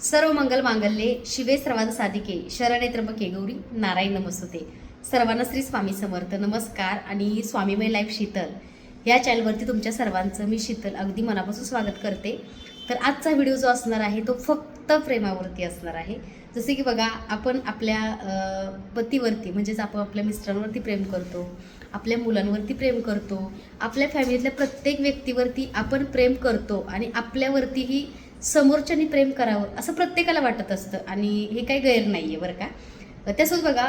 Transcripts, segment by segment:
सर्व मंगल मांगल्ये शिवे सर्वांना साधिके शरणे त्र्यंबके गौरी नारायण नमस्ते सर्वांना श्री स्वामी समर्थ नमस्कार आणि स्वामीमय लाईफ शीतल. या चॅनलवरती तुमच्या सर्वांचं मी शीतल अगदी मनापासून स्वागत करते. तर आजचा व्हिडिओ जो असणार आहे तो फक्त प्रेमावरती असणार आहे. जसे की बघा आपण आपल्या पतीवरती म्हणजेच आपण आपल्या मिस्टरांवरती प्रेम करतो आपल्या मुलांवरती प्रेम करतो आपल्या फॅमिलीतल्या प्रत्येक व्यक्तीवरती आपण प्रेम करतो आणि आपल्यावरतीही समोरच्यानी प्रेम करावं असं प्रत्येकाला वाटत असतं आणि हे काही गैर नाही आहे बरं का. त्यासोबत बघा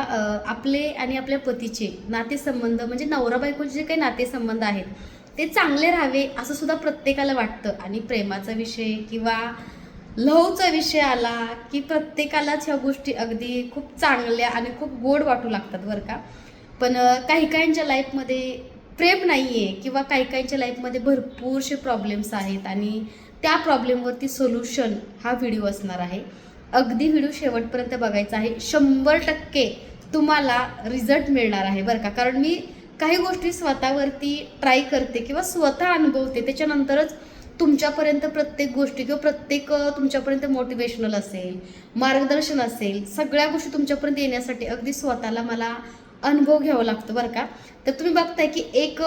आपले आणि आपल्या पतीचे नातेसंबंध म्हणजे नवरा बायकोचे जे काही नातेसंबंध आहेत ते चांगले राहावे असं सुद्धा प्रत्येकाला वाटतं. आणि प्रेमाचा विषय किंवा लवचा विषय आला की प्रत्येकालाच ह्या गोष्टी अगदी खूप चांगल्या आणि खूप गोड वाटू लागतात बरं का. पण काही काहींच्या लाईफमध्ये प्रेम नाही आहे किंवा काही काहींच्या लाईफमध्ये भरपूरसे प्रॉब्लेम्स आहेत आणि त्या प्रॉब्लेमवरती सोल्युशन हा व्हिडिओ असणार आहे. अगदी व्हिडिओ शेवटपर्यंत बघायचा आहे. शंभर टक्के तुम्हाला रिझल्ट मिळणार आहे बरं का. कारण मी काही गोष्टी स्वतःवरती ट्राय करते किंवा स्वतः अनुभवते. त्याच्यानंतरच तुमच्यापर्यंत प्रत्येक गोष्टी किंवा प्रत्येक तुमच्यापर्यंत मोटिवेशनल असेल मार्गदर्शन असेल सगळ्या गोष्टी तुमच्यापर्यंत येण्यासाठी अगदी स्वतःला मला अनुभव घ्यावा लागतो बरं का. तर तुम्ही बघताय की एक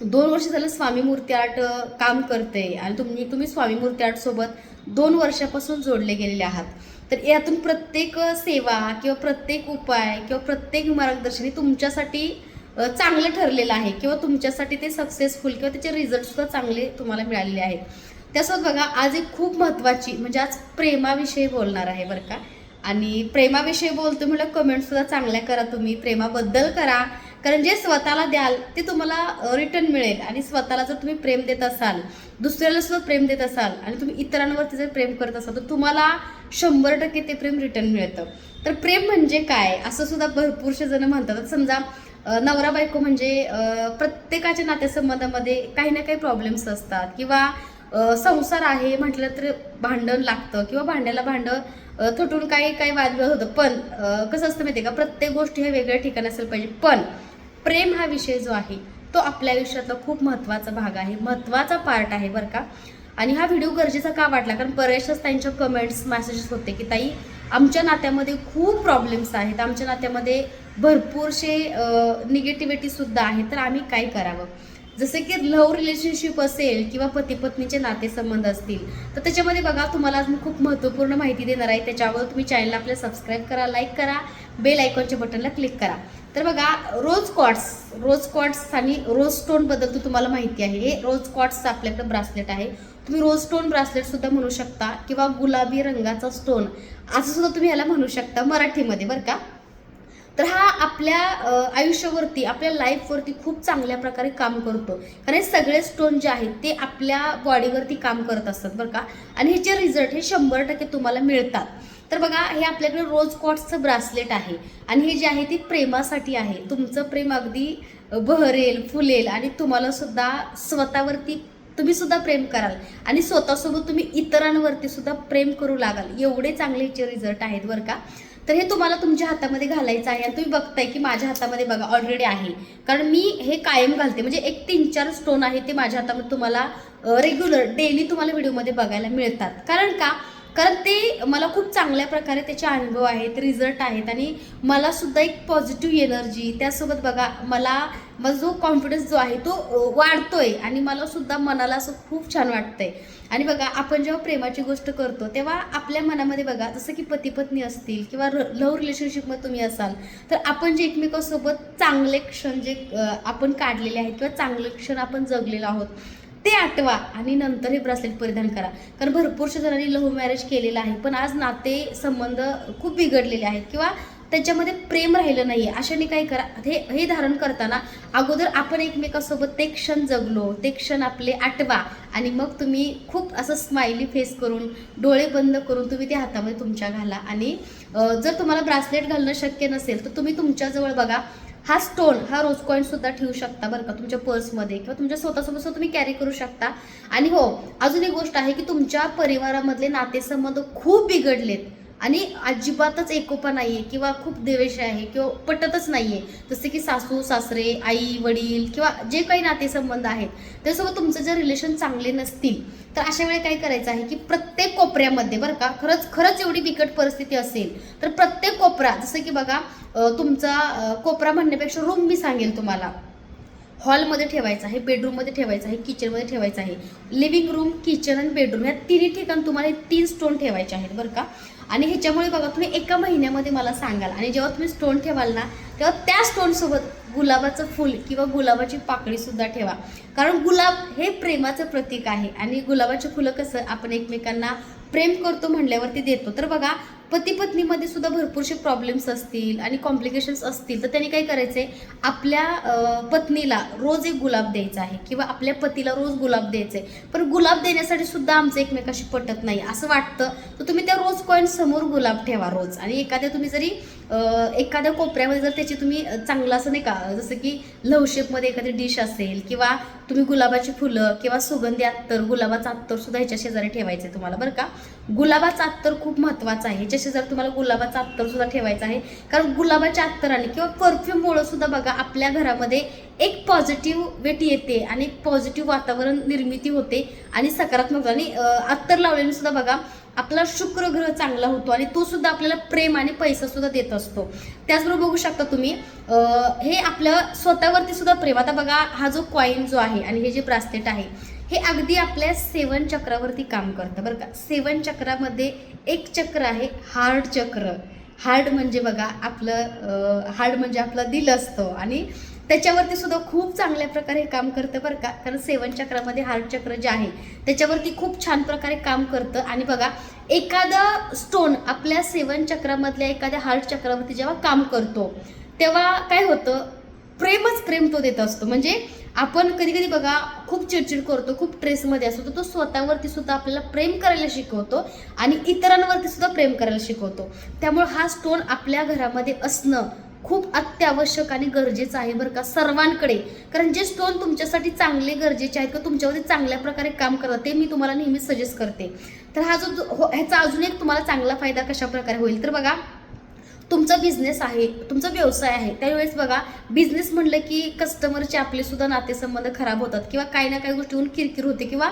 दोन वर्ष झालं स्वामी मूर्ती आर्ट काम करते आणि तुम्ही तुम्ही स्वामी मूर्ती आर्टसोबत दोन वर्षापासून जोडले गेलेले आहात. तर यातून प्रत्येक सेवा किंवा प्रत्येक उपाय किंवा प्रत्येक मार्गदर्शन हे तुमच्यासाठी चांगलं ठरलेलं आहे किंवा तुमच्यासाठी ते सक्सेसफुल किंवा त्याचे रिझल्टसुद्धा चांगले तुम्हाला मिळालेले आहेत. त्यासोबत बघा आज एक खूप महत्त्वाची म्हणजे आज प्रेमाविषयी बोलणार आहे बरं का. आणि प्रेमाविषयी बोलतो म्हटलं कमेंटसुद्धा चांगल्या करा तुम्ही. प्रेमाबद्दल करा. कारण जे स्वतःला द्याल ते तुम्हाला रिटर्न मिळेल. आणि स्वतःला जर तुम्ही प्रेम देत असाल दुसऱ्याला सुद्धा प्रेम देत असाल आणि तुम्ही इतरांवरती जर प्रेम करत असाल तर तुम्हाला शंभर टक्के ते प्रेम रिटर्न मिळतं. तर प्रेम म्हणजे काय? असं सुद्धा भरपूरसे जण म्हणतात. समजा नवरा बायको म्हणजे प्रत्येकाच्या नातेसंबंधामध्ये काही ना काही प्रॉब्लेम्स असतात. किंवा संसार आहे म्हटलं तर भांडण लागतं किंवा भांड्याला भांडं अ, काही काही वादविवाद होतं. पण कसं असतं माहिती आहे का? प्रत्येक गोष्टी हे वेगळ्या ठिकाणी असेल पाहिजे. पण प्रेम हा विषय जो आहे तो आपल्या आयुष्यातला खूप महत्त्वाचा भाग आहे. महत्त्वाचा पार्ट आहे बरं का. आणि हा व्हिडिओ गरजेचा का वाटला? कारण बरेचशाच त्यांच्या कमेंट्स मेसेजेस होते की ताई आमच्या नात्यामध्ये खूप प्रॉब्लेम्स आहेत. आमच्या नात्यामध्ये भरपूरसे निगेटिव्हिटीसुद्धा आहे. तर आम्ही काय करावं? जसे की लव्ह रिलेशनशिप असेल किंवा पती पत्नीचे नातेसंबंध असतील तर त्याच्यामध्ये बघा तुम्हाला आज मी खूप महत्त्वपूर्ण माहिती देणार आहे. त्याच्यावर तुम्ही चॅनलला आपल्या सबस्क्राईब करा लाईक करा बेल आयकॉनच्या बटनला क्लिक करा. तर बघा रोज कॉट्स रोज कॉट्स आणि रोज स्टोनबद्दल तर तुम्हाला माहिती आहे. हे रोज कॉट्सचं आपल्याकडे ब्रासलेट आहे. तुम्ही रोज स्टोन ब्रासलेट सुद्धा म्हणू शकता किंवा गुलाबी रंगाचा स्टोन असं सुद्धा तुम्ही ह्याला म्हणू शकता मराठीमध्ये बरं का? तर हा आपल्या आयुष्यावरती आपल्या लाईफवरती खूप चांगल्या प्रकारे काम करतो. कारण हे सगळे स्टोन जे आहेत ते आपल्या बॉडीवरती काम करत असतात बरं का. आणि ह्याचे रिझल्ट हे शंभर टक्के तुम्हाला मिळतात. तर बघा हे आपल्याकडे रोज कॉट्सचं ब्रासलेट आहे. आणि हे जे आहे ते प्रेमासाठी आहे. तुमचं प्रेम अगदी बहरेल फुलेल आणि तुम्हाला सुद्धा स्वतःवरती तुम्ही सुद्धा प्रेम कराल. आणि स्वतःसोबत तुम्ही इतरांवरती सुद्धा प्रेम करू लागाल. एवढे चांगले याचे रिझल्ट आहेत बरं का. तर हे तुम्हाला तुमच्या हातामध्ये घालायचं आहे. आणि तुम्ही बघताय की माझ्या हातामध्ये बघा ऑलरेडी आहे. कारण मी हे कायम घालते. म्हणजे एक तीन चार स्टोन आहे ते माझ्या हातामध्ये तुम्हाला रेग्युलर डेली तुम्हाला व्हिडिओमध्ये बघायला मिळतात. कारण का? कारण ते मला खूप चांगल्या प्रकारे त्याचे अनुभव आहेत रिझल्ट आहेत आणि मला सुद्धा एक पॉझिटिव्ह एनर्जी त्यासोबत बघा मला माझा जो कॉन्फिडन्स जो आहे तो वाढतोय आणि मला सुद्धा मनाला असं खूप छान वाटतंय. आणि बघा आपण जेव्हा प्रेमाची गोष्ट करतो तेव्हा आपल्या मनामध्ये बघा जसं की पती पत्नी असतील किंवा लव्ह रिलेशनशिपमध्ये तुम्ही असाल तर आपण जे एकमेकांसोबत चांगले क्षण जे आपण काढलेले आहेत किंवा चांगले क्षण आपण जगलेलो आहोत ते आठवा आणि नंतर हे ब्रासलेट परिधान करा. कारण भरपूरशा जणांनी लव्ह मॅरेज केलेलं आहे. पण आज नाते संबंध खूप बिघडलेले आहेत किंवा त्याच्यामध्ये प्रेम राहिलं नाही आहे अशाने काय करा हे हे धारण करताना अगोदर आपण एकमेकासोबत ते क्षण जगलो ते क्षण आपले आठवा आणि मग तुम्ही खूप असं स्माइली फेस करून डोळे बंद करून तुम्ही ते हातामध्ये तुमच्या घाला. आणि जर तुम्हाला ब्रासलेट घालणं शक्य नसेल तर तुम्ही तुमच्याजवळ बघा हा स्टोन हा रोज कॉईन सुद्धा ठेवू शकता बरं का तुमच्या पर्समध्ये किंवा तुमच्या स्वतःसोबत सुद्धा तुम्ही कॅरी करू शकता. आणि हो अजून एक गोष्ट आहे की तुमच्या परिवारामधले नातेसंबंध खूप बिघडलेत. आणि अजिबातच एकोपा नाहीये किंवा खूप देवेश आहे किंवा पटतच नाहीये. जसे की सासू सासरे आई वडील किंवा जे काही नातेसंबंध आहेत त्यासोबत तुमचं जर रिलेशन चांगले नसतील तर अशा वेळी काय करायचं आहे की प्रत्येक कोपऱ्यामध्ये बरं का खरंच खरंच एवढी बिकट परिस्थिती असेल तर प्रत्येक कोपरा जसं की बघा तुमचा कोपरा म्हणण्यापेक्षा रूम मी सांगेल तुम्हाला. हॉलमध्ये ठेवायचं आहे बेडरूममध्ये ठेवायचं आहे किचनमध्ये ठेवायचं आहे. लिव्हिंग रूम किचन आणि बेडरूम या तिन्ही ठिकाणी तुम्हाला तीन स्टोन ठेवायचे आहेत बरं का? आणि ह्याच्यामुळे बघा तुम्ही एका महिन्यामध्ये मला सांगाल आणि जेव्हा तुम्ही स्टोन ठेवाल ना तेव्हा त्या स्टोनसोबत गुलाबाचं फूल किंवा गुलाबाची पाकळीसुद्धा ठेवा. कारण गुलाब हे प्रेमाचं प्रतीक आहे आणि गुलाबाची फुलं कसं आपण एकमेकांना प्रेम करतो म्हणल्यावरती देतो. तर बघा पती पत्नीमध्ये सुद्धा भरपूरसे प्रॉब्लेम्स असतील आणि कॉम्प्लिकेशन्स असतील तर त्यांनी काय करायचंय आपल्या पत्नीला रोज एक गुलाब द्यायचा आहे किंवा आपल्या पतीला रोज गुलाब द्यायचे पण गुलाब देण्यासाठी सुद्धा आमचं एकमेकाशी पटत नाही. असं वाटतं. तर तुम्ही त्या रोज कॉईन समोर गुलाब ठेवा रोज. आणि एखाद्या तुम्ही जरी एखाद्या कोपऱ्यामध्ये जर त्याची तुम्ही चांगलं असं नाही का जसं की लव शेपमध्ये एखादी डिश असेल किंवा तुम्ही गुलाबाची फुलं किंवा सुगंधी अत्तर गुलाबाचं अत्तर सुद्धा ह्याच्या शेजारी ठेवायचं आहे तुम्हाला बरं का? गुलाबाचं अत्तर खूप महत्त्वाचं आहे. ह्याच्या शेजारी तुम्हाला गुलाबाचं अत्तर सुद्धा ठेवायचं आहे. कारण गुलाबाच्या अत्तराने किंवा परफ्यूममुळं सुद्धा बघा आपल्या घरामध्ये एक पॉझिटिव्ह वेट येते आणि एक पॉझिटिव्ह वातावरण निर्मिती होते आणि सकारात्मक आणि अत्तर लावल्याने सुद्धा बघा आपला शुक्र ग्रह चांगला होतो आणि तो सुद्धा आपल्याला प्रेम आणि पैसा सुद्धा देत असतो. त्याचबरोबर बघू शकता तुम्ही हे आपलं स्वतःवरती सुद्धा प्रेम. आता बघा हा जो कॉईन जो आहे आणि हे जे ब्रासलेट आहे हे अगदी आपल्या सेवन चक्रावरती काम करतं. बरं का? सेवन चक्रामध्ये एक चक्र आहे हार्ड चक्र. हार्ड म्हणजे बघा आपलं हार्ड म्हणजे आपलं दिल असतं आणि त्याच्यावरती सुद्धा खूप चांगल्या प्रकारे हे काम करतं बरं का. कारण सेवन चक्रामध्ये हार्ट चक्र जे आहे त्याच्यावरती खूप छान प्रकारे काम करतं. आणि बघा एखादा स्टोन आपल्या सेवन चक्रामधल्या एखाद्या हार्ट चक्रावरती जेव्हा काम करतो तेव्हा काय होतं? प्रेमच प्रेम तो देत असतो. म्हणजे आपण कधी कधी बघा खूप चिडचिड करतो खूप स्ट्रेसमध्ये असतो तर तो स्वतःवरती सुद्धा आपल्याला प्रेम करायला शिकवतो आणि इतरांवरती सुद्धा प्रेम करायला शिकवतो. त्यामुळे हा स्टोन आपल्या घरामध्ये असणं खूप अत्यावश्यक आणि गरजेचं आहे बरं का सर्वांकडे. कारण जे स्टोन तुमच्यासाठी चांगले गरजेचे आहेत किंवा तुमच्यावरती चांगल्या प्रकारे काम करतात ते मी तुम्हाला नेहमी सजेस्ट करते. तर हा जो हो- ह्याचा अजून एक तुम्हाला चांगला फायदा कशा प्रकारे होईल? तर बघा तुमचा बिझनेस आहे तुमचा व्यवसाय आहे त्यावेळेस बघा बिझनेस म्हणलं की कस्टमरचे आपले सुद्धा नातेसंबंध खराब होतात किंवा काही ना काही गोष्टीहून किरकिर होते किंवा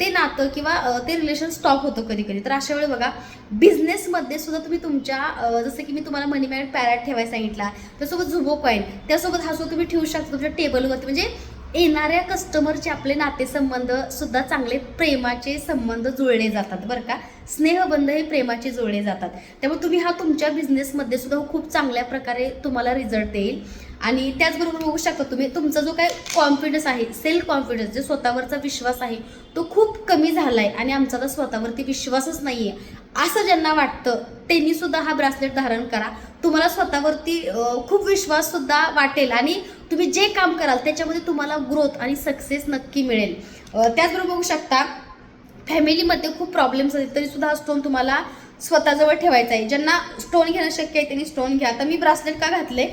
ते नातं किंवा ते रिलेशन स्टॉप होतं कधी कधी तर अशा वेळी बघा बिझनेसमध्ये सुद्धा तुम्ही तुमच्या जसं की मी तुम्हाला मनी मॅड पॅरेट ठेवायला सांगितला त्यासोबत झुबो कॉईन त्यासोबत हा सुद्धा तुम्ही ठेवू शकता तुमच्या टेबलवरती म्हणजे येणाऱ्या कस्टमरचे आपले नातेसंबंध सुद्धा चांगले प्रेमाचे संबंध जुळले जातात बरं का? स्नेहबंध हे प्रेमाचे जुळले जातात. त्यामुळे तुम्ही हा तुमच्या बिझनेसमध्ये सुद्धा खूप चांगल्या प्रकारे तुम्हाला रिझल्ट येईल आणि त्याचबरोबर बघू शकता तुम्ही तुमचा जो काय कॉन्फिडन्स आहे सेल्फ कॉन्फिडन्स जो स्वतःवरचा विश्वास आहे तो खूप कमी झाला आहे आणि आमचा तर स्वतःवरती विश्वासच नाही आहे असं ज्यांना वाटतं त्यांनी सुद्धा हा ब्रासलेट धारण करा. तुम्हाला स्वतःवरती खूप विश्वास सुद्धा वाटेल आणि तुम्ही जे काम कराल त्याच्यामध्ये तुम्हाला ग्रोथ आणि सक्सेस नक्की मिळेल. त्याचबरोबर बघू शकता फॅमिलीमध्ये खूप प्रॉब्लेम्स आहेत तरी सुद्धा हा स्टोन तुम्हाला स्वतःजवळ ठेवायचा आहे. ज्यांना स्टोन घेणं शक्य आहे त्यांनी स्टोन घ्या. आता मी ब्रासलेट का घातले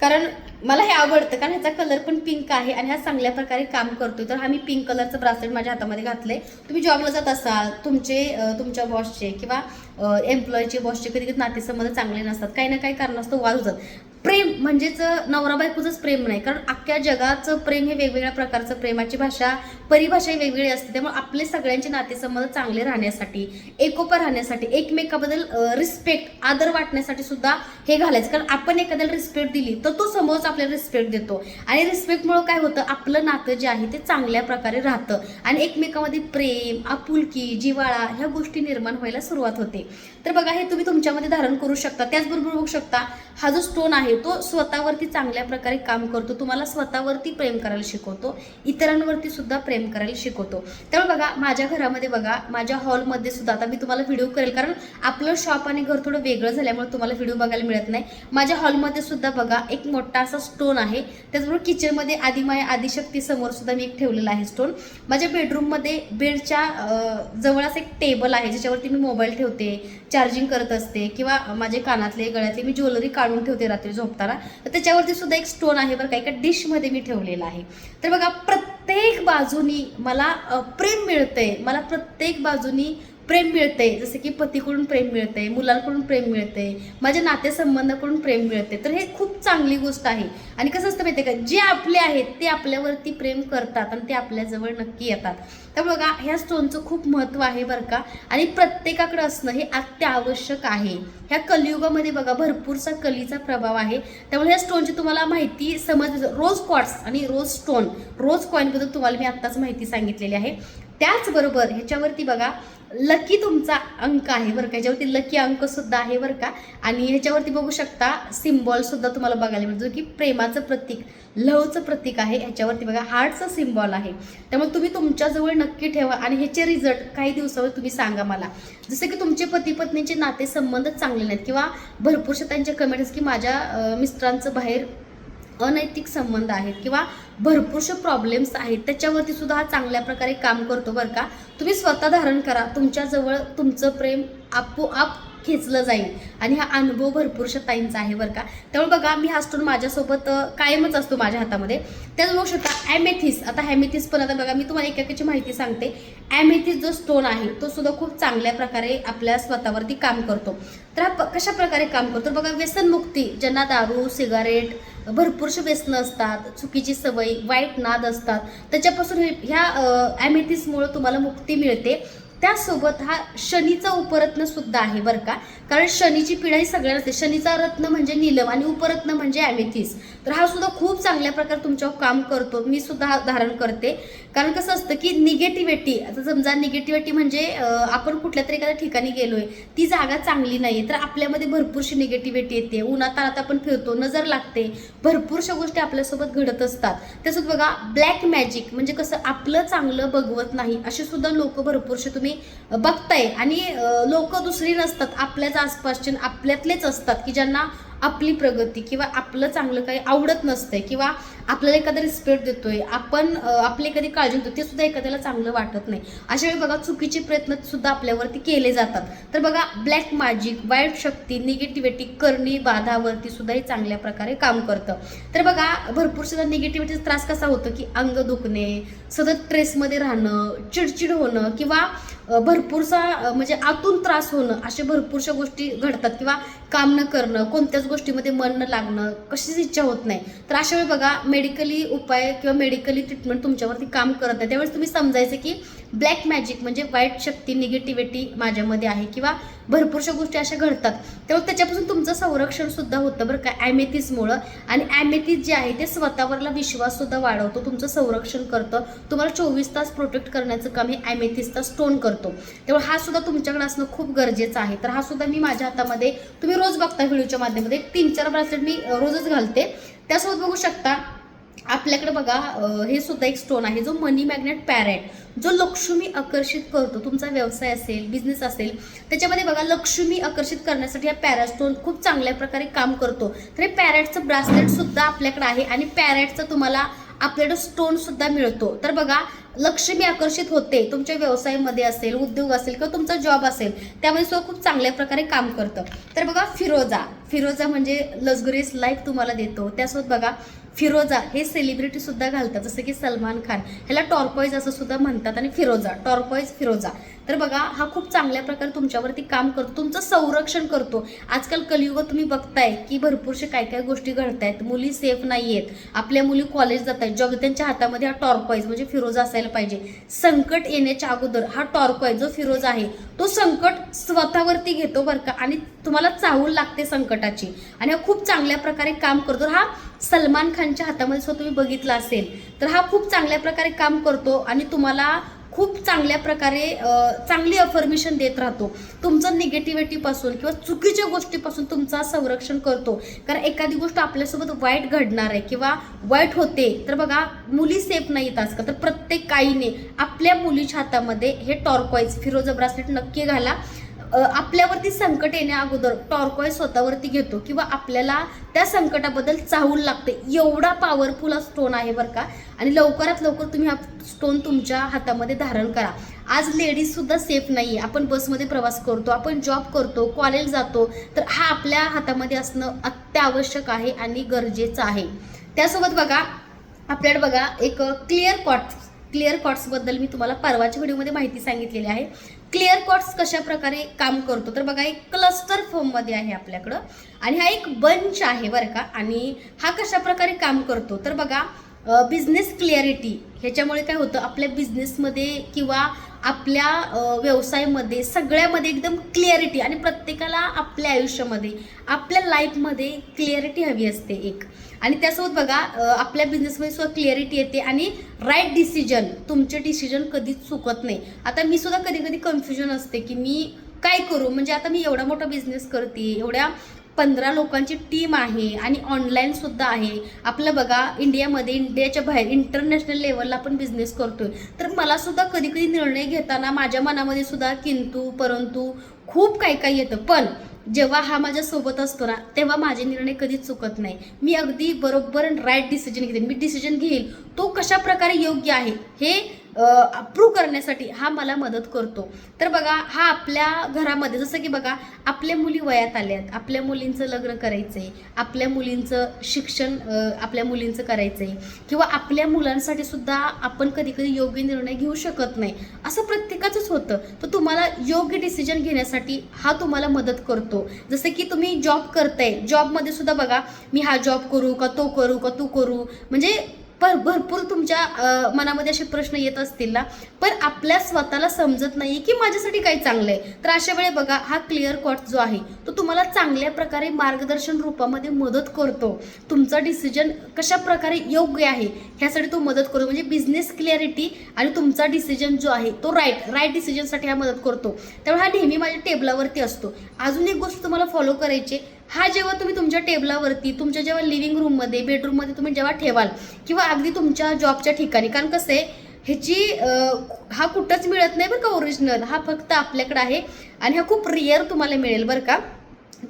कारण मला हे आवडतं कारण ह्याचा कलर पण पिंक आहे आणि हा चांगल्या प्रकारे काम करतो तर हा मी पिंक कलरचं ब्रासलेट माझ्या हातामध्ये घातलंय. तुम्ही जॉबला जात असाल तुमचे तुमच्या बॉसचे किंवा एम्प्लॉयचे बॉसचे कधी कधी नातेसंबंध चांगले नसतात. काही ना काही कारणास्तव वाद होतात. प्रेम म्हणजेच नवरा बायकोचंच प्रेम नाही कारण अख्ख्या जगाचं प्रेम हे वेगवेगळ्या प्रकारचं प्रेमाची भाषा परिभाषा ही वेगवेगळी असते. त्यामुळे आपले सगळ्यांचे नातेसंबंध चांगले राहण्यासाठी एकोपा राहण्यासाठी एकमेकाबद्दल रिस्पेक्ट आदर वाटण्यासाठी सुद्धा हे घालायचं. कारण आपण एखाद्याला रिस्पेक्ट दिली तर तो समोरचा आपल्याला रिस्पेक्ट देतो. आणि रिस्पेक्टमुळं काय होतं? आपलं नातं जे आहे ते चांगल्या प्रकारे राहतं. आणि एकमेकामध्ये प्रेम आपुलकी जिव्हाळा ह्या गोष्टी निर्माण व्हायला सुरुवात होते. तर बघा हे तुम्ही तुमच्यामध्ये धारण करू शकता. त्याचबरोबर बघू शकता हा जो स्टोन आहे तो स्वतःवरती चांगल्या प्रकारे काम करतो. तुम्हाला स्वतःवरती प्रेम करायला शिकवतो. इतरांवरती सुद्धा प्रेम करायला शिकवतो. त्यामुळे बघा माझ्या घरामध्ये बघा माझ्या हॉलमध्ये सुद्धा आता मी तुम्हाला व्हिडिओ करेल. कारण आपलं शॉप आणि घर थोडं वेगळं झाल्यामुळे तुम्हाला व्हिडिओ बघायला मिळत नाही. माझ्या हॉलमध्ये सुद्धा बघा एक मोठा असा स्टोन आहे. त्याचबरोबर किचनमध्ये आदिमाया आदिशक्ती समोर सुद्धा मी एक ठेवलेला आहे स्टोन माझ्या बेडरूममध्ये बेडच्या जवळच एक टेबल आहे ज्याच्यावरती मी मोबाईल ठेवते चार्जिंग करत असते किंवा माझे कानातले गळ्यातले मी ज्वेलरी काढून ठेवते रात्री झोपताना. तर त्याच्यावरती सुद्धा एक स्टोन आहे बरं का एका डिशमध्ये मी ठेवलेला आहे. तर बघा प्रत्येक बाजूनी मला प्रेम मिळतंय. मला प्रत्येक बाजूनी प्रेम मिळते जसं की पतीकडून प्रेम मिळते मुलांकडून प्रेम मिळते माझ्या नातेसंबंधाकडून प्रेम मिळते तर हे खूप चांगली गोष्ट आहे. आणि कसं असतं माहिती आहे का? जे आपले आहेत ते आपल्यावरती प्रेम करतात आणि ते आपल्याजवळ नक्की येतात. तर बघा ह्या स्टोनचं खूप महत्त्व आहे बरं का. आणि प्रत्येकाकडे असणं हे अत्यावश्यक आहे. ह्या कलियुगामध्ये बघा भरपूरसा कलीचा प्रभाव आहे. त्यामुळे ह्या स्टोनची तुम्हाला माहिती समज रोज क्वार्ट्स आणि रोज स्टोन रोज कॉईनबद्दल तुम्हाला मी आत्ताच माहिती सांगितलेली आहे. त्याचबरोबर ह्याच्यावरती बघा लकी तुमचा अंक आहे बरं का. ह्याच्यावरती लकी अंक सुद्धा आहे बरं का. आणि ह्याच्यावरती बघू शकता सिम्बॉल सुद्धा तुम्हाला बघायला मिळतो की प्रेमाचं प्रतीक लवचं प्रतीक आहे. ह्याच्यावरती बघा हार्टचं सिम्बॉल आहे. त्यामुळे तुम्ही तुमच्याजवळ नक्की ठेवा आणि ह्याचे रिझल्ट काही दिवसावर तुम्ही सांगा मला. जसं की तुमचे पती पत्नीचे नाते संबंध चांगले नाहीत किंवा भरपूरशा त्यांच्या कमेंट्स की माझ्या मिस्टरांचं बाहेर अनैतिक संबंध आहेत किंवा भरपूरशे प्रॉब्लेम्स आहेत. त्याच्यावरती सुद्धा हा चांगल्या प्रकारे काम करतो बरं का. तुम्ही स्वतः धारण करा. तुमच्याजवळ तुमचं प्रेम आपोआप खेचलं जाईल. आणि हा अनुभव भरपूरशा ताईंचा आहे बरं का. त्यामुळे बघा मी हा स्टोन माझ्यासोबत कायमच असतो माझ्या हातामध्ये. त्याच बघू शकता ॲमेथिस आता हॅमेथिस पण आता बघा मी तुम्हाला एकाची माहिती सांगते. ॲमेथिस जो स्टोन आहे तो सुद्धा खूप चांगल्या प्रकारे आपल्या स्वतःवरती काम करतो. तर हा कशा प्रकारे काम करतो? बघा व्यसनमुक्ती ज्यांना दारू सिगारेट भरपूरशी व्यसनं असतात चुकीची सवय वाईट नाद असतात त्याच्यापासून ह्या ॲमेथिसमुळं तुम्हाला मुक्ती मिळते. त्यासोबत हा शनीचा उपरत्न सुद्धा आहे बरं का. कारण शनीची पिढा ही सगळ्यांना असते. शनीचा रत्न म्हणजे नीलम आणि उपरत्न म्हणजे ॲमेथिस तर हा सुद्धा खूप चांगल्या प्रकारे तुमच्यावर काम करतो. मी सुद्धा धारण करते. कारण कसं असतं की निगेटिव्हिटी आता समजा निगेटिव्हिटी म्हणजे आपण कुठल्या तरी एखाद्या ठिकाणी गेलोय ती जागा चांगली नाही तर आपल्यामध्ये भरपूरशी निगेटिव्हिटी येते. उन्हातानात आपण फिरतो नजर लागते. भरपूरशा गोष्टी आपल्यासोबत घडत असतात. तसंच बघा ब्लॅक मॅजिक म्हणजे कसं आपलं चांगलं बघवत नाही असे सुद्धा लोक भरपूरसे तुम्ही बघताय. आणि लोक दुसरी नसतात आपल्याच आसपासचे आपल्यातलेच असतात की ज्यांना आपली प्रगती किंवा आपलं चांगलं काही आवडत नसतंय किंवा आपल्याला एखादा रिस्पेक्ट देतोय आपण आपली एखादी काळजी घेतो ते सुद्धा एखाद्याला चांगलं वाटत नाही. अशा वेळी बघा चुकीचे प्रयत्न सुद्धा आपल्यावरती केले जातात. तर बघा ब्लॅक मॅजिक वाईट शक्ती निगेटिव्हिटी करणी बाधावरती सुद्धा हे चांगल्या प्रकारे काम करतं. तर बघा भरपूर सुद्धा निगेटिव्हिटीचा त्रास कसा होतो की अंग दुखणे सतत ट्रेसमध्ये राहणं चिडचिड होणं किंवा भरपूरसा म्हणजे आतून त्रास होणं अशा भरपूरशा गोष्टी घडतात. किंवा काम न करणं कोणत्याच गोष्टीमध्ये मन न लागणं कशीच इच्छा होत नाही. तर अशा वेळी बघा मेडिकली उपाय किंवा मेडिकली ट्रीटमेंट तुमच्यावरती काम करत नाही. त्यावेळेस तुम्ही समजायचं की ब्लॅक मॅजिक म्हणजे वाईट शक्ती निगेटिव्हिटी माझ्यामध्ये आहे किंवा भरपूरशा गोष्टी अशा घडतात. त्यामुळे त्याच्यापासून तुमचं संरक्षण सुद्धा होतं बरं का ॲमेथिसमुळं आणि ॲमेथिस जे आहे ते स्वतःवरला विश्वास सुद्धा वाढवतो तुमचं संरक्षण करतं. तुम्हाला चोवीस तास प्रोटेक्ट करण्याचं काम हे ॲमेथिसचा स्टोन करतो. त्यामुळे हा सुद्धा तुमच्याकडे असणं खूप गरजेचं आहे. तर हा सुद्धा मी माझ्या हातामध्ये तुम्ही रोज बघता व्हिडिओच्या माध्यमामध्ये तीन चार ब्रासलेट मी रोजच घालते. त्यासोबत बघू शकता आपल्याकडे बघा हे सुद्धा एक स्टोन आहे जो मनी मॅग्नेट पॅरेट जो लक्ष्मी आकर्षित करतो. तुमचा व्यवसाय असेल बिझनेस असेल त्याच्यामध्ये बघा लक्ष्मी आकर्षित करण्यासाठी हा पॅरा स्टोन खूप चांगल्या प्रकारे काम करतो. तर हे पॅरेटचं ब्रासलेट सुद्धा आपल्याकडे आहे आणि पॅरेटचं तुम्हाला आपल्याकडे स्टोन सुद्धा मिळतो. तर बघा लक्ष्मी आकर्षित होते. तुमच्या व्यवसायामध्ये असेल उद्योग असेल किंवा तुमचा जॉब असेल त्यामध्ये सुद्धा खूप चांगल्या प्रकारे काम करतं. तर बघा फिरोजा. फिरोजा म्हणजे लक्झुरियस लाईफ तुम्हाला देतो. त्यासोबत बघा फिरोजा हे सेलिब्रिटी सुद्धा घालतात. जसं की सलमान खान. ह्याला टॉर्पॉईज असं सुद्धा म्हणतात आणि फिरोजा. टॉर्पॉईज फिरोजा. तर बघा हा खूप चांगल्या प्रकारे तुमच्यावरती काम करतो. तुमचं संरक्षण करतो. आजकाल कलियुग तुम्ही बघताय की भरपूरशे काय काय गोष्टी घडतायत. मुली सेफ नाही आहेत आपल्या मुली कॉलेज जात आहेत जग त्यांच्या हातामध्ये हा टॉर्पॉईज म्हणजे फिरोजा असेल असायला पाहिजे. संकट येण्याच्या अगोदर हा टॉर्को आहे जो फिरोज आहे तो संकट स्वतःवरती घेतो बरं का आणि तुम्हाला चाहूल लागते संकटाची. आणि हा खूप चांगल्या प्रकारे काम करतो. हा सलमान खानच्या हातामध्ये सुद्धा तुम्ही बघितला असेल तर हा खूप चांगल्या प्रकारे काम करतो आणि तुम्हाला खूप चांगल्या प्रकारे चांगली अफर्मेशन देत राहतो. तुमचं निगेटिव्हिटीपासून किंवा चुकीच्या गोष्टीपासून तुमचा संरक्षण करतो. कारण एखादी गोष्ट आपल्यासोबत वाईट घडणार आहे किंवा वाईट होते तर बघा मुली सेफ नाहीत आजकाल. तर प्रत्येक आईने आपल्या मुलीच्या हातामध्ये हे टॉर्कॉईज फिरोजा ब्रासलेट नक्की घाला. आपल्यावरती संकट येण्या अगोदर टॉर्कॉय स्वतःवरती घेतो किंवा आपल्याला त्या संकटाबद्दल चाहूल लागते. एवढा पॉवरफुल हा स्टोन आहे बरं का. आणि लवकरात लवकर तुम्ही हा स्टोन तुमच्या हातामध्ये धारण करा. आज लेडीज सुद्धा सेफ नाही आहे आपण बसमध्ये प्रवास करतो आपण जॉब करतो कॉलेज जातो तर हा आपल्या हातामध्ये असणं अत्यावश्यक आहे आणि गरजेचं आहे. त्यासोबत बघा आपल्याकडे बघा एक क्लिअर कॉट क्लिअर कॉट्सबद्दल मी तुम्हाला परवाच्या व्हिडिओमध्ये माहिती सांगितलेली आहे. क्लिअर कॉट्स कशा प्रकारे काम करतो? तर बघा एक क्लस्टर फॉर्ममध्ये आहे आपल्याकडं. आणि हा एक बंच आहे बरं का. आणि हा कशा प्रकारे काम करतो? तर बघा बिझनेस क्लिअरिटी ह्याच्यामुळे काय होतं? आपल्या बिझनेसमध्ये किंवा आपल्या व्यवसायामध्ये सगळ्यामध्ये एकदम क्लिअरिटी आणि प्रत्येकाला आपल्या आयुष्यामध्ये आपल्या लाईफमध्ये क्लिअरिटी हवी असते एक. आणि त्यासोबत बघा आपल्या बिझनेसमध्ये सुद्धा क्लिअरिटी येते आणि राईट डिसिजन तुमचे डिसिजन कधीच चुकत नाही. आता मी सुद्धा कधी कधी कन्फ्युजन असते की मी काय करू? म्हणजे आता मी एवढा मोठा बिझनेस करते एवढ्या पंधरा लोकांची टीम आहे आणि ऑनलाईन सुद्धा आहे. आपलं बघा इंडियामध्ये इंडियाच्या बाहेर इंटरनॅशनल लेवलला आपण बिझनेस करतोय. तर मला सुद्धा कधी कधी निर्णय घेताना माझ्या मनामध्ये सुद्धा किंतू परंतु खूप काही काही येतं. पण जेव्हा हा माझ्या सोबत असतो ना तेव्हा माझे निर्णय कधीच चुकत नाही. मी अगदी बरोबर राईट डिसिजन घेते. मी डिसिजन घेईल. तो कशा प्रकारे योग्य आहे हे अप्रूव्ह करण्यासाठी हा मला मदत करतो. तर बघा हा आपल्या घरामध्ये जसं की बघा आपल्या मुली वयात आल्यात. आपल्या मुलींचं लग्न करायचं आहे आपल्या मुलींचं शिक्षण आपल्या मुलींचं करायचं आहे किंवा आपल्या मुलांसाठी सुद्धा आपण कधी कधी योग्य निर्णय घेऊ शकत नाही. असं प्रत्येकाचंच होतं. तर तुम्हाला योग्य डिसिजन घेण्यासाठी हा तुम्हाला मदत करतो. जसं की तुम्ही जॉब करताय. जॉबमध्ये सुद्धा बघा मी हा जॉब करू का तो करू का तू करू. म्हणजे भर भरपूर तुमच्या मनामध्ये असे प्रश्न येत असतील ना. पण आपल्या स्वतःला समजत नाही की माझ्यासाठी काय चांगलं आहे तर अशा वेळी बघा हा क्लिअर कॉट जो आहे तो तुम्हाला चांगल्या प्रकारे मार्गदर्शन रूपामध्ये मदत करतो. तुमचा डिसिजन कशा प्रकारे योग्य आहे ह्यासाठी तो मदत करतो. म्हणजे बिझनेस क्लिअरिटी आणि तुमचा डिसिजन जो आहे तो राईट राईट डिसिजनसाठी हा मदत करतो. त्यामुळे हा नेहमी माझ्या टेबलावरती असतो. अजून एक गोष्ट तुम्हाला फॉलो करायची आहे. हा जेव्हा तुम्ही तुमच्या टेबलावरती तुमच्या जेव्हा लिव्हिंग रूममध्ये बेडरूममध्ये तुम्ही जेव्हा ठेवाल किंवा अगदी तुमच्या जॉबच्या ठिकाणी कारण कसं आहे ह्याची हा कुठंच मिळत नाही बरं का ओरिजिनल हा फक्त आपल्याकडे आहे आणि हा खूप रिअर तुम्हाला मिळेल बरं का.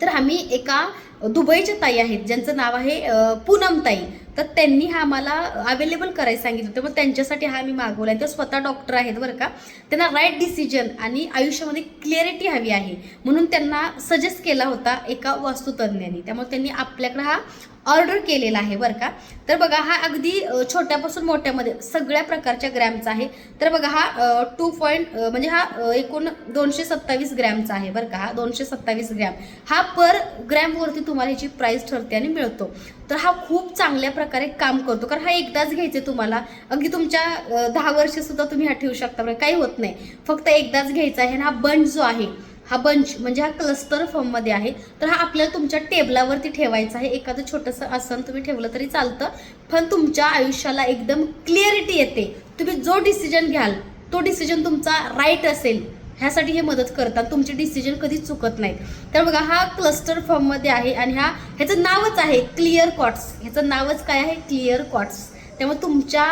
तर आम्ही एका दुबईच्या ताई आहेत ज्यांचं नाव आहे पूनम ताई. तर त्यांनी हा आम्हाला अवेलेबल करायला सांगितलं होतं. मग त्यांच्यासाठी हा मी मागवला आहे ते स्वतः डॉक्टर आहेत बरं का. त्यांना राईट डिसिजन आणि आयुष्यामध्ये क्लिअरिटी हवी आहे. म्हणून त्यांना सजेस्ट केला होता एका वास्तुतज्ञांनी. त्यामुळे त्यांनी आपल्याकडे हा ऑर्डर केलेला आहे बरं का. तर बघा हा अगदी छोट्यापासून मोठ्यामध्ये सगळ्या प्रकारच्या ग्रॅमचा आहे. तर बघा हा टू पॉईंट म्हणजे हा एकूण दोनशे सत्तावीस ग्रॅमचा आहे बरं का हा दोनशे सत्तावीस ग्रॅम हा पर ग्रॅमवरती तुम्हाला ह्याची प्राईस ठरते आणि मिळतो. तर हा खूप चांगल्या प्रकारे काम करतो. कारण हा एकदाच घ्यायचे तुम्हाला. अगदी तुमच्या दहा वर्षसुद्धा तुम्ही हा ठेवू शकता. म्हणजे काही होत नाही. फक्त एकदाच घ्यायचा आहे आणि हा बंड जो आहे हा बंच म्हणजे हा क्लस्टर फॉर्ममध्ये आहे. तर हा आपल्याला तुमच्या टेबलावरती ठेवायचा आहे. एखादं छोटंसं आसन तुम्ही ठेवलं तरी चालतं. पण तुमच्या आयुष्याला एकदम क्लिअरिटी येते. तुम्ही जो डिसिजन घ्याल तो डिसिजन तुमचा राईट असेल ह्यासाठी हे मदत करतात तुमचे डिसिजन कधी चुकत नाहीत. तर बघा हा क्लस्टर फॉर्ममध्ये आहे आणि हा ह्याचं नावच आहे क्लिअर कॉट्स ह्याचं नावच काय आहे? क्लिअर कॉट्स त्यामुळे तुमच्या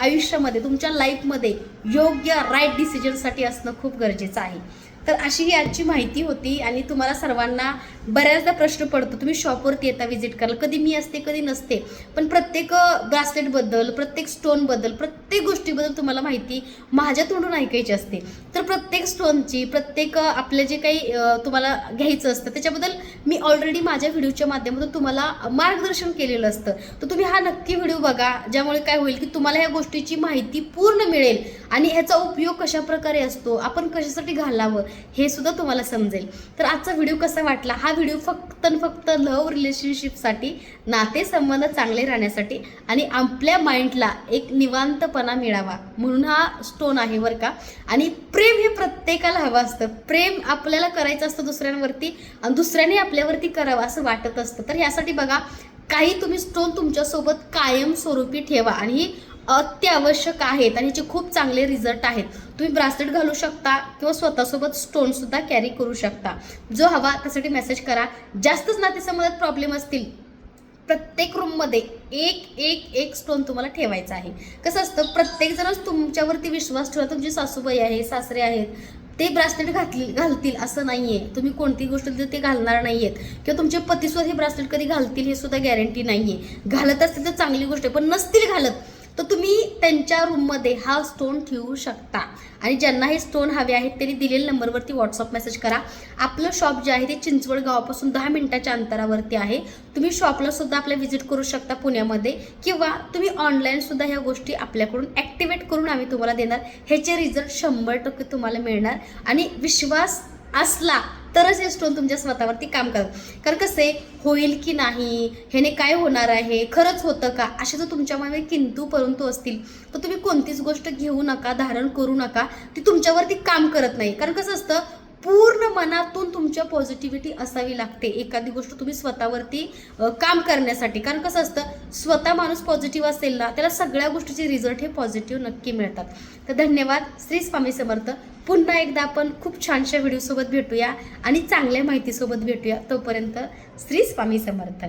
आयुष्यामध्ये तुमच्या लाईफमध्ये योग्य राईट डिसिजनसाठी असणं खूप गरजेचं आहे. तर अशी ही आजची माहिती होती आणि तुम्हाला सर्वांना बऱ्याचदा प्रश्न पडतो तुम्ही शॉपवरती येता व्हिजिट करायला. कधी मी असते कधी नसते. पण प्रत्येक ब्रासलेटबद्दल प्रत्येक स्टोनबद्दल प्रत्येक गोष्टीबद्दल तुम्हाला माहिती माझ्या तोंडून ऐकायची असते. तर प्रत्येक स्टोनची प्रत्येक आपलं जे काही तुम्हाला घ्यायचं असतं त्याच्याबद्दल मी ऑलरेडी माझ्या व्हिडिओच्या माध्यमातून तुम्हाला मार्गदर्शन केलेलं असतं. तर तुम्ही हा नक्की व्हिडिओ बघा ज्यामुळे काय होईल की तुम्हाला ह्या गोष्टीची माहिती पूर्ण मिळेल. आणि ह्याचा उपयोग कशा प्रकारे असतो आपण कशासाठी घालावं हे सुद्धा तुम्हाला समजेल. तर आजचा व्हिडिओ कसा वाटला? हा व्हिडिओ फक्त आणि फक्त लव्ह रिलेशनशिपसाठी नातेसंबंध चांगले राहण्यासाठी आणि आपल्या माइंडला एक निवांतपणा मिळावा म्हणून हा स्टोन आहे बरं का. आणि प्रेम हे प्रत्येकाला हवं असतं. प्रेम आपल्याला करायचं असतं दुसऱ्यांवरती आणि दुसऱ्याने आपल्यावरती करावं असं वाटत असतं. तर ह्यासाठी बघा काही तुम्ही स्टोन तुमच्यासोबत कायमस्वरूपी ठेवा आणि ही अत्यावश्यक आहेत आणि याचे खूप चांगले रिझल्ट आहेत. तुम्ही ब्रासलेट घालू शकता किंवा स्वतःसोबत स्टोन सुद्धा कॅरी करू शकता. जो हवा त्यासाठी मेसेज करा. जास्तच नातेसंबंधात प्रॉब्लेम असतील. प्रत्येक रूममध्ये एक एक एक स्टोन तुम्हाला ठेवायचा आहे. कसं असतं? प्रत्येक जणच तुमच्यावरती विश्वास ठेवा तुमची सासूबाई आहे सासरे आहेत. ते ब्रासलेट घातली घालतील असं नाही आहे तुम्ही कोणती गोष्ट दिली ते घालणार नाही आहेत किंवा तुमचे पतीसुद्धा हे ब्रासलेट कधी घालतील हे सुद्धा गॅरंटी नाही आहे घालत असतील तर चांगली गोष्ट आहे पण नसतील घालत तर तुम्ही त्यांच्या रूममध्ये हा स्टोन ठेवू शकता. आणि ज्यांना हे स्टोन हवे आहेत त्यांनी दिलेल्या नंबरवरती व्हॉट्सअप मेसेज करा. आपलं शॉप जे आहे ते चिंचवड गावापासून दहा मिनिटाच्या अंतरावरती आहे. तुम्ही शॉपला सुद्धा आपल्या व्हिजिट करू शकता पुण्यामध्ये. किंवा तुम्ही ऑनलाईन सुद्धा ह्या गोष्टी आपल्याकडून ॲक्टिवेट करून आम्ही तुम्हाला देणार. ह्याचे रिझल्ट शंभर टक्के तुम्हाला मिळणार. आणि विश्वास असला तरच हे स्टोन तुमच्या स्वतःवरती काम करत. कारण कसं आहे होईल की नाही ह्याने काय होणार आहे खरंच होतं का असे जर तुमच्यामध्ये किंतू परंतु असतील. तर तुम्ही कोणतीच गोष्ट घेऊ नका धारण करू नका ती तुमच्यावरती काम करत नाही. कारण कसं असतं पूर्ण मनातून तुमच्या पॉझिटिव्हिटी असावी लागते. एखादी गोष्ट तुम्ही स्वतःवरती काम करण्यासाठी. कारण कसं असतं स्वतः माणूस पॉझिटिव्ह असेल ना त्याला सगळ्या गोष्टीचे रिझल्ट हे पॉझिटिव्ह नक्की मिळतात. तर धन्यवाद. श्री स्वामी समर्थ. पुन्हा एकदा आपण खूप छानशा व्हिडिओसोबत भेटूया आणि चांगल्या माहितीसोबत भेटूया. तोपर्यंत श्री स्वामी समर्थ.